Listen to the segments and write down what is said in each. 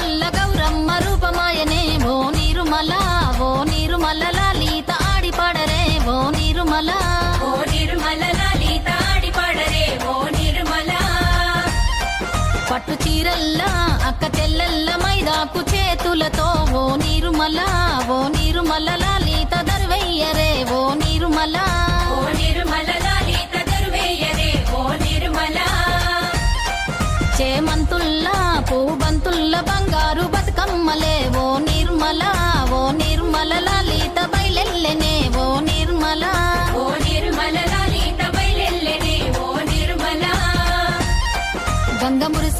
కొమ్ముల్ల గౌరమ్మ రూపమాయనే ఓ నిర్మల. ఓ నిర్మల లలిత ఆడిపడరే ఓ నిర్మల. ఓ నిర్మల లలిత ఆడిపాడరే. ఓ నిర్మల. పట్టు చీరల్లా అక్క చెల్లెల్ల మైదాకు చేతులతో ఓ నిర్మల. ఓ నిర్మల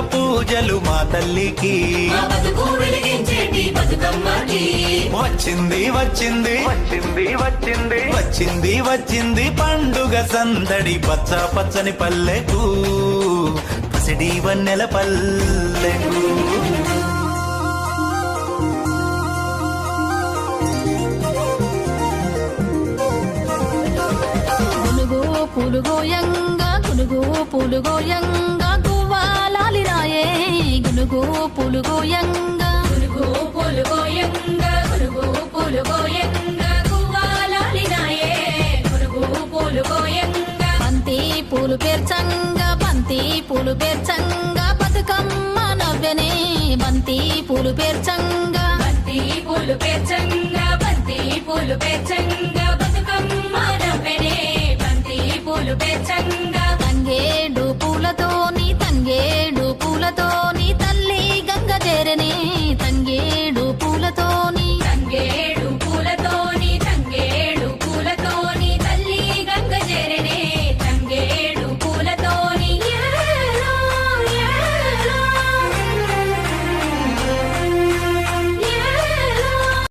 పూజలు మా తల్లికి. వచ్చింది వచ్చింది. వచ్చింది వచ్చింది. వచ్చింది వచ్చింది పండుగ సందడి పచ్చ పచ్చని పల్లెకు. పసిడి వన్నెల పల్లెకు. పులుగోయంగా గునుగు పులుగోయంగా గువ్వాలాలి గునుగు పులుగోయంగా గురుగు పొలుగోయంగా గురుగు పొలుగోయంగా గువ్వాలాలినాయే గురుగు పొలుగోయంగా బంతి పూలు పేర్చంగా బంతి పూలు పేర్చంగా. బతుకమ్మ నవ్వెనే బంతి పూలు పేర్చంగా. బంతి పూలు పేర్చంగ బంతి పూలు పేర్చంగ.